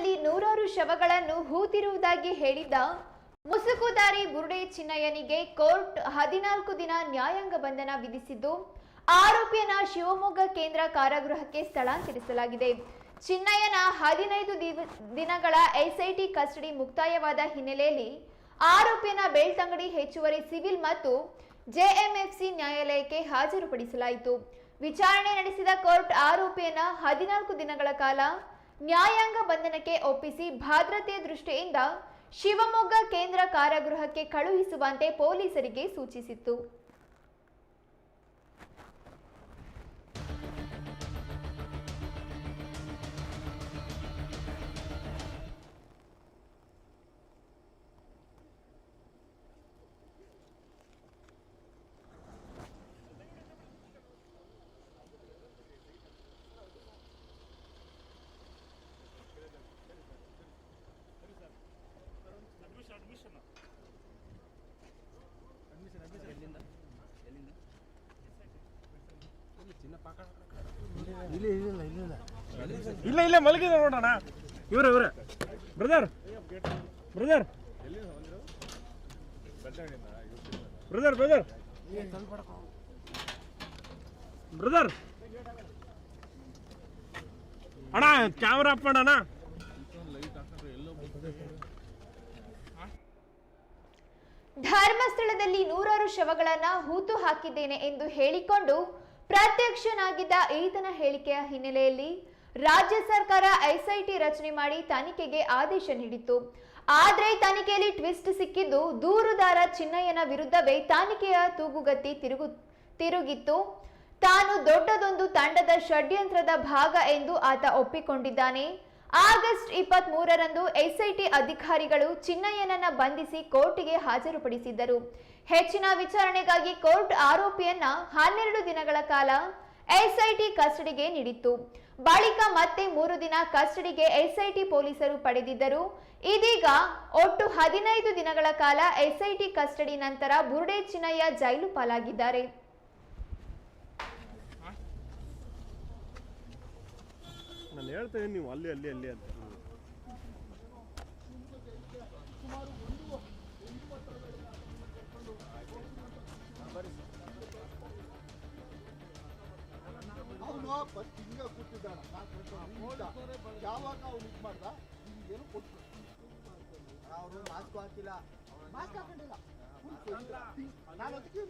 ಧರ್ಮಸ್ಥಳದಲ್ಲಿ ನೂರಾರು ಶವಗಳನ್ನು ಹೂತಿರುವುದಾಗಿ ಹೇಳಿದ್ದ ಮುಸುಕುದಾರಿ ಬುರುಡೆ ಚಿನ್ನಯ್ಯನಿಗೆ ಕೋರ್ಟ್ ಹದಿನಾಲ್ಕು ದಿನ ನ್ಯಾಯಾಂಗ ಬಂಧನ ವಿಧಿಸಿದ್ದು, ಆರೋಪಿಯನ್ನ ಶಿವಮೊಗ್ಗ ಕೇಂದ್ರ ಕಾರಾಗೃಹಕ್ಕೆ ಸ್ಥಳಾಂತರಿಸಲಾಗಿದೆ. ಚಿನ್ನಯ್ಯನ ಹದಿನೈದು ದಿನಗಳ ಎಸ್ಐಟಿ ಕಸ್ಟಡಿ ಮುಕ್ತಾಯವಾದ ಹಿನ್ನೆಲೆಯಲ್ಲಿ ಆರೋಪಿಯನ್ನ ಬೆಳ್ತಂಗಡಿ ಹೆಚ್ಚುವರಿ ಸಿವಿಲ್ ಮತ್ತು ಜೆಎಂಎಫ್ಸಿ ನ್ಯಾಯಾಲಯಕ್ಕೆ ಹಾಜರುಪಡಿಸಲಾಯಿತು. ವಿಚಾರಣೆ ನಡೆಸಿದ ಕೋರ್ಟ್ ಆರೋಪಿಯನ್ನ ಹದಿನಾಲ್ಕು ದಿನಗಳ ಕಾಲ ನ್ಯಾಯಾಂಗ ಬಂಧನಕ್ಕೆ ಒಪ್ಪಿಸಿ ಭದ್ರತೆಯ ದೃಷ್ಟಿಯಿಂದ ಶಿವಮೊಗ್ಗ ಕೇಂದ್ರ ಕಾರಾಗೃಹಕ್ಕೆ ಕಳುಹಿಸುವಂತೆ ಪೊಲೀಸರಿಗೆ ಸೂಚಿಸಿತ್ತು. ಇಲ್ಲ ಇಲ್ಲ ಮಲಗಿದ ನೋಡೋಣ. ಇವ್ರ ಇವ್ರ. Brother brother brother brother brother ಅಣ್ಣ ಕ್ಯಾಮ್ರಾ ಅಪ್ಪಣ್ಣ ಮಾಡೋಣ ಧರ್ಮಸ್ಥಳದಲ್ಲಿ ನೂರಾರು ಶವಗಳನ್ನ ಹೂತು ಹಾಕಿದ್ದೇನೆ ಎಂದು ಹೇಳಿಕೊಂಡು ಪ್ರತ್ಯಕ್ಷನಾಗಿದ್ದ ಈತನ ಹೇಳಿಕೆಯ ಹಿನ್ನೆಲೆಯಲ್ಲಿ ರಾಜ್ಯ ಸರ್ಕಾರ ಎಸ್ಐಟಿ ರಚನೆ ಮಾಡಿ ತನಿಖೆಗೆ ಆದೇಶ ನೀಡಿತ್ತು. ಆದರೆ ತನಿಖೆಯಲ್ಲಿ ಟ್ವಿಸ್ಟ್ ಸಿಕ್ಕಿದ್ದು ದೂರುದಾರ ಚಿನ್ನಯ್ಯನ ವಿರುದ್ಧವೇ ತನಿಖೆಯ ತೂಗುಗತ್ತಿ ತಿರುಗು ತಿರುಗಿತ್ತು. ತಾನು ದೊಡ್ಡದೊಂದು ತಂಡದ ಷಡ್ಯಂತ್ರದ ಭಾಗ ಎಂದು ಆತ ಒಪ್ಪಿಕೊಂಡಿದ್ದಾನೆ. ಆಗಸ್ಟ್ ಇಪ್ಪತ್ತ್ ಮೂರರಂದು ಎಸ್ಐಟಿ ಅಧಿಕಾರಿಗಳು ಚಿನ್ನಯ್ಯನನ್ನ ಬಂಧಿಸಿ ಕೋರ್ಟಿಗೆ ಹಾಜರುಪಡಿಸಿದ್ದರು. ಹೆಚ್ಚಿನ ವಿಚಾರಣೆಗಾಗಿ ಕೋರ್ಟ್ ಆರೋಪಿಯನ್ನ ಹನ್ನೆರಡು ದಿನಗಳ ಕಾಲ ಎಸ್ಐಟಿ ಕಸ್ಟಡಿಗೆ ನೀಡಿತ್ತು. ಬಳಿಕ ಮತ್ತೆ ಮೂರು ದಿನ ಕಸ್ಟಡಿಗೆ ಎಸ್ಐಟಿ ಪೊಲೀಸರು ಪಡೆದಿದ್ದರು. ಇದೀಗ ಒಟ್ಟು ಹದಿನೈದು ದಿನಗಳ ಕಾಲ ಎಸ್ಐಟಿ ಕಸ್ಟಡಿ ನಂತರ ಬುರುಡೆ ಚಿನ್ನಯ್ಯ ಜೈಲು ಪಾಲಾಗಿದ್ದಾರೆ. ನಾನು ಹೇಳ್ತೇನೆ ನೀವು ಅಲ್ಲಿ ಅಲ್ಲಿ ಅಲ್ಲಿ ಅಂತ. ಅವನು ಫಸ್ಟ್ ಹಿಂಗ ಕೂತಿದ್ದಾನ. ಯಾವಾಗ ಅವ್ನು ಇದು ಮಾಡ್ದ? ಏನು ಕೊಟ್ಟು ಅವರು ಮಾಸ್ಕ್ ಹಾಕಿಲ್ಲ. ಮಾಸ್ಕ್ ಹಾಕೊಂಡಿಲ್ಲ. ನಾನು ಅದಕ್ಕೆ